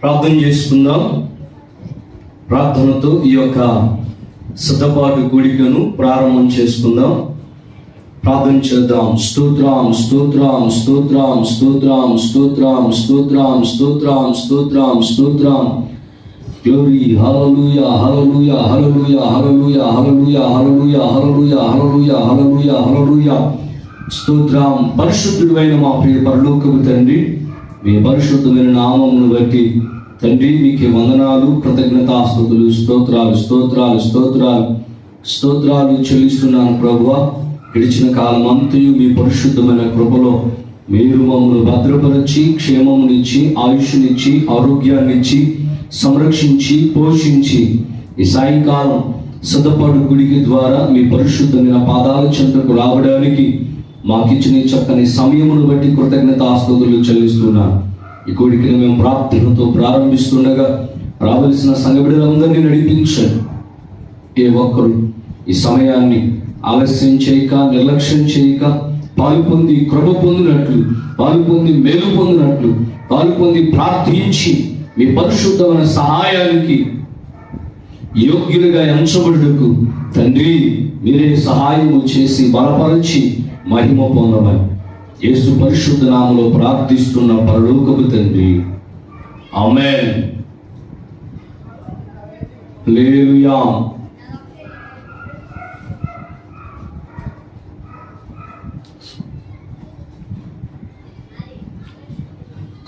ప్రార్థన చేసుకుందాం. ప్రార్థనతో ఈ యొక్క సిద్ధపాటు కూడికను ప్రారంభం చేసుకుందాం. ప్రార్థన చేద్దాం. స్తోత్రం స్తోత్రం స్తోత్రం స్తోత్రం స్తోత్రం స్తోత్రం స్తోత్రం స్తోత్రం స్తోత్రం. గ్లోరీ హల్లెలూయా హల్లెలూయా హల్లెలూయా హల్లెలూయా హల్లెలూయా హల్లెలూయా హల్లెలూయా హల్లెలూయా హల్లెలూయా హల్లెలూయా స్తోత్రం. పరిశుద్ధుడైన మా ప్రియ పరలోకపు తండ్రి మీ పరిశుద్ధమైన నామమును బట్టి తండ్రి మీకు వందనాలు కృతజ్ఞతాస్తుతులు స్తోత్రాలు స్తోత్రాలు స్తోత్రాలు స్తోత్రాలు చెల్లిస్తున్నాను ప్రభువ. గడిచిన కాలం అంతయు మీ పరిశుద్ధమైన కృపలో మీరు మమ్మల్ని భద్రపరిచి క్షేమమునిచ్చి ఆయుష్నిచ్చి ఆరోగ్యాన్నిచ్చి సంరక్షించి పోషించి ఈ సాయంకాలం సదపాడు గుడికి ద్వారా మీ పరిశుద్ధమైన పాదాల చెంతకు రావడానికి మాకిచ్చిన చక్కని సమయమును బట్టి కృతజ్ఞత ఆస్తుతులు చెల్లిస్తున్నాను ఈ కోడికని మేము ప్రార్థనతో ప్రారంభిస్తుండగా రావలసిన సంఘబిడలందరినీ నడిపించండి. ఏ ఒక్కరు ఈ సమయాన్ని ఆలస్యం చేయక నిర్లక్ష్యం చేయక పాలు పొంది కృప పొందినట్లు పాలు పొంది మేలు పొందినట్లు పాలు పొంది ప్రార్థించి మీ పరిశుద్ధమైన సహాయానికి యోగ్యులుగా ఎంచబడుటకు తండ్రి మీరే సహాయము చేసి బలపరచి మహిమ పొందమని యేసు పరిశుద్ధ నామలో ప్రార్థిస్తున్న పరలోకపు తండ్రి. ఆమేన్. హల్లెలూయా.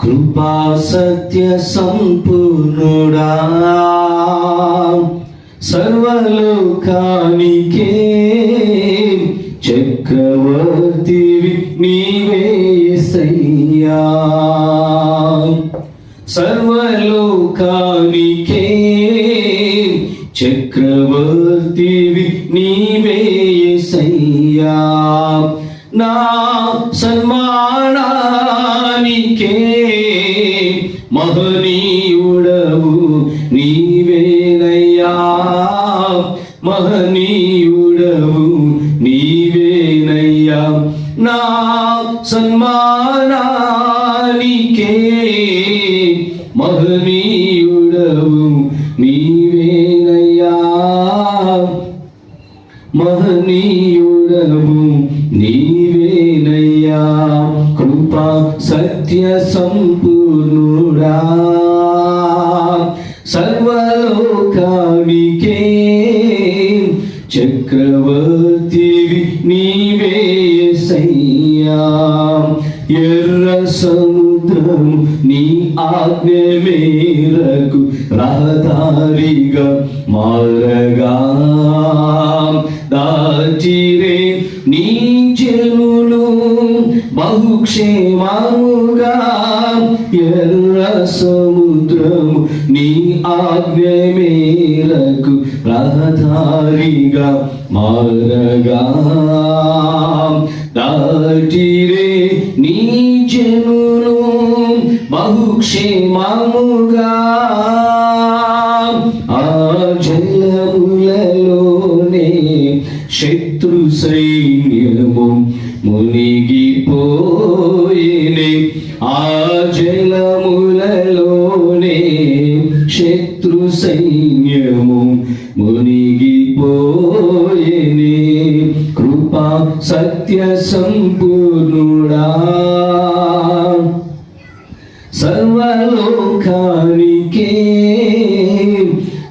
కృపా సత్య సంపూర్ణుడా. సర్వలోకానికే చక్రవర్తివి నీవేసయ్యా సర్వలోకానికే చక్రవర్తివి నీవేసయ్యా నా సన్మానానికే మహనీయుడవు నీవేనయ్యా. మహనీ సన్మానానికే మహనీయుడవు నీవేనయ్యా మహనీయు సయ్యా ఎర్ర సముద్రం నీ ఆజ్ఞ మేరకు రహదారిగా మారగా దాచిరే నీ జనులు బహుక్షేమముగా ఎర్ర సముద్రము నీ ఆజ్ఞ మేరకు రహదారిగా మారగా దాటిరే నీ జనులు బహుక్షేమముగా. ఆ జలములలోనే శత్రు సైన్యము మునిగిపోయినే. ఆ జలములలోనే శత్రు సైన్యము మునిగిపోయినే కృపా సత్య సంపూర్ణుడా సర్వలోకానికే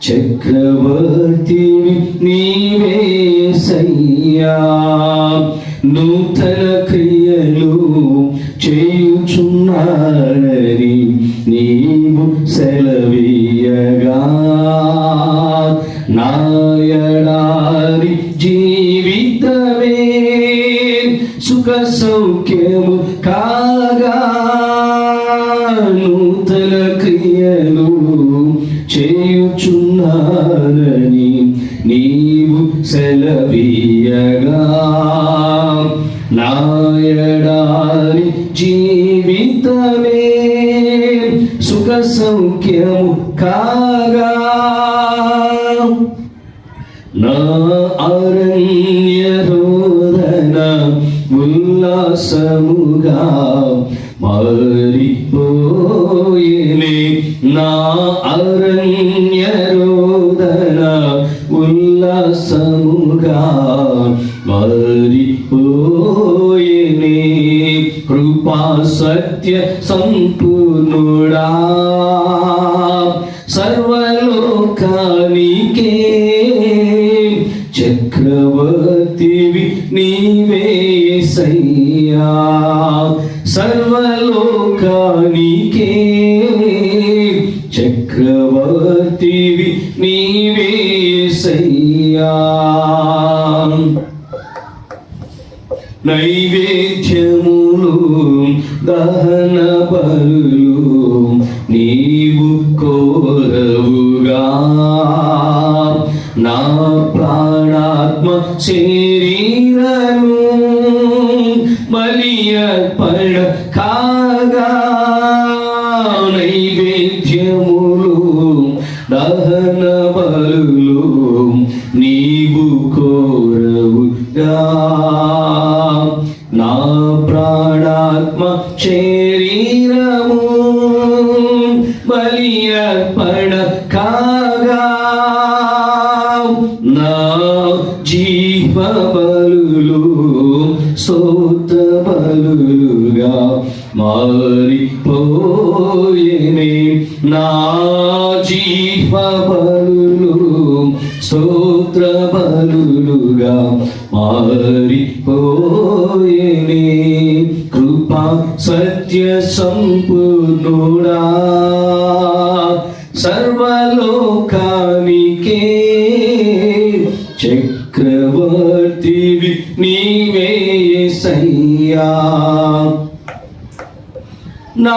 చక్రవర్తి నీవే సయ్యా. నూతన క్రియలు చేయుచున్నారని నీవు సెలవీయగా. నాయ సెలవీయగా నాయడారి జీవితమే సుఖ సౌఖ్యము కాగా నా అరణ్య రోదన ఉల్లాసముగా మారిపోయేనే నా అరణ్య సత్య సంపూర్ణుడా. సర్వలోకానికే చక్రవర్తివి నీవే సయ్యా సర్వలోకానికే చక్రవర్తివి నీవే సయ్యా నై శరీరము బలియర్పణ కాగా నైవేద్యములు దహన బలులు నీవు కోరవుగా నా ప్రాణాత్మ శరీరము బలియర్పణ కాగా నా జీవ సోత బలుగా మారిపోయేనే. నా జీవ సోత్రబలుగా స్తోత్ర బలులుగా మారిపోయేనే. కృపా సత్య సంపూర్ణుడా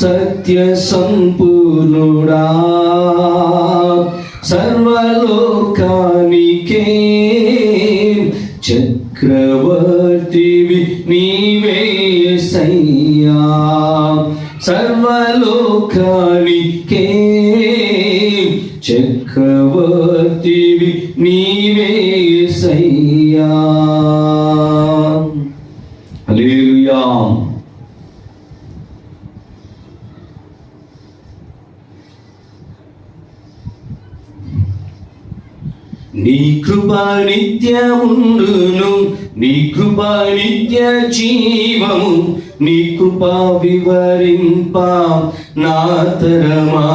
సత్య సంపూర్ణుడా సర్వలోకానికే చక్రవర్తివి నీవే సయ్యా సర్వలోకాని నీ కృప నిత్యముండును నీ కృప నిత్య జీవము నీ కృపా వివరింప నా తరమా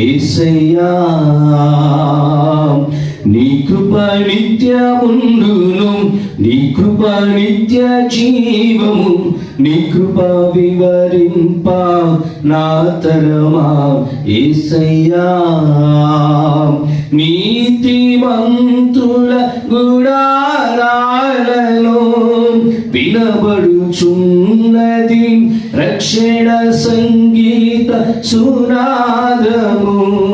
ఏసయ్యా. నీ కృప నిత్యముండును నీ కృప నిత్య జీవము నీ కృప వివరింప నా తరమా ఏసయ్యా. నీతి మంత్రుల గుడారాలలో వినబడుచున్నది రక్షణ సంగీత సునాదము.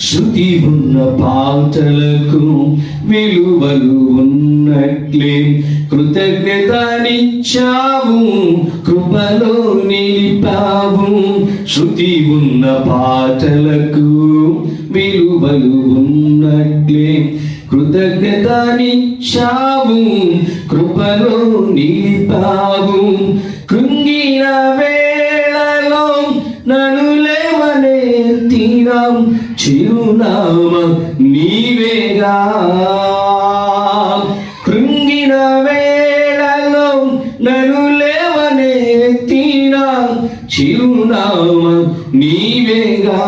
శృతి ఉన్న పాటలకు విలువలు ఉన్నట్లే. కృతజ్ఞతనిచ్చావు కృపలో నిలిపావు. శృతి ఉన్న పాటలకు విలువలు ఉన్నట్లే. కృతజ్ఞతనిచ్చావు కృపలో నిలిపావు. కృంగిన వేళలో నను లేవనే తీరం చిరునామ నీవేగా. కృంగిన వేళలో నన్ను లేవనెత్తిన చిరునామ నీవేగా.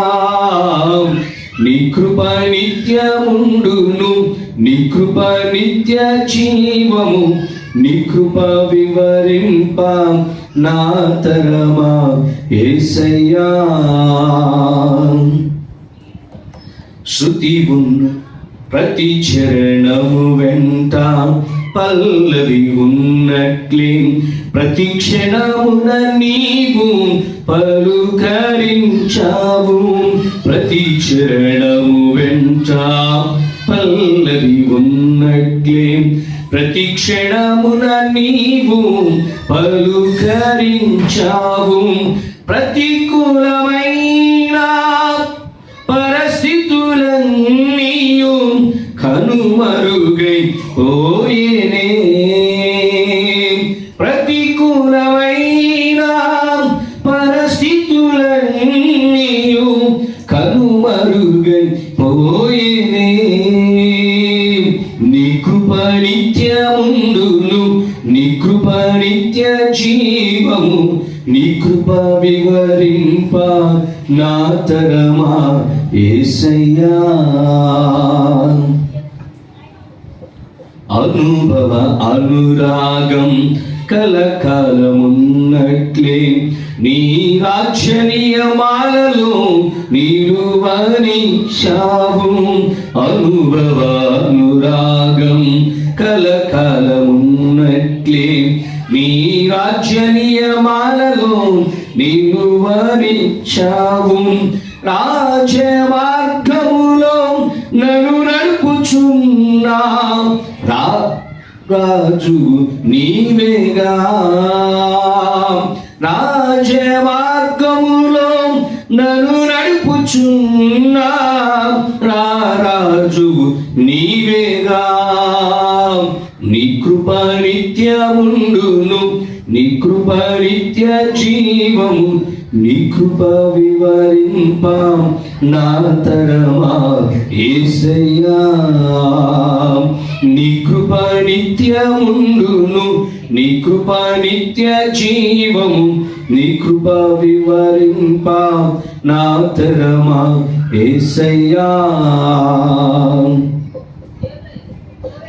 నీ కృప నిత్యముండును నీ కృప నిత్య జీవము నీ కృప వివరింప. నా తరమా ఏసయ్యా. శృతి ఉన్న ప్రతి చరణము వెంట పల్లవి ఉన్నట్లే. ప్రతి క్షణమున నీవు పలుకరించావు. ప్రతి చరణము వెంట పల్లవి ఉన్నట్లే. ప్రతి క్షణమున నీవు పలుకరించావు. ప్రతికూలమైన పరిస్థితులన్నీయు కనుమరుగై పోయేనే. ప్రతికూలమైన జీవము నీ కృప వివరింప నా తరమా ఏసయ్యా. అనుభవ అనురాగం కలకాలమున్నట్లే నీ రాజ్య నియమాలలో నిలువనిచ్చావు అనుభవ అనురాగం కలకాలమున్నట్లే నీ రాజ్య నియమాలలో వరించావు. రాజ్య మార్గములో నన్ను నడుపుచున్నా రాజు నీవేగా రాజ మార్గములో నన్ను నడుపుచున్నా రాజు నీ నిత్యముండును నీ కృప నిత్య జీవము నీ కృప వివరింప నా తరమా ఏసయ్యా. నీ కృప నిత్యముండును నీ కృప నిత్య జీవము నీ కృప వివరింప నా తరమా ఏసయ్యా.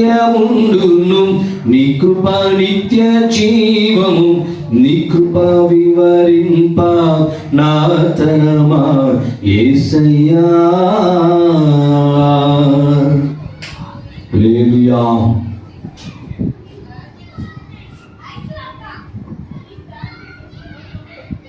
నిత్యముండును నీ కృప నిత్య జీవము నీ కృప వివరింప నా తరమా ఏసయ్యా. హల్లెలూయా.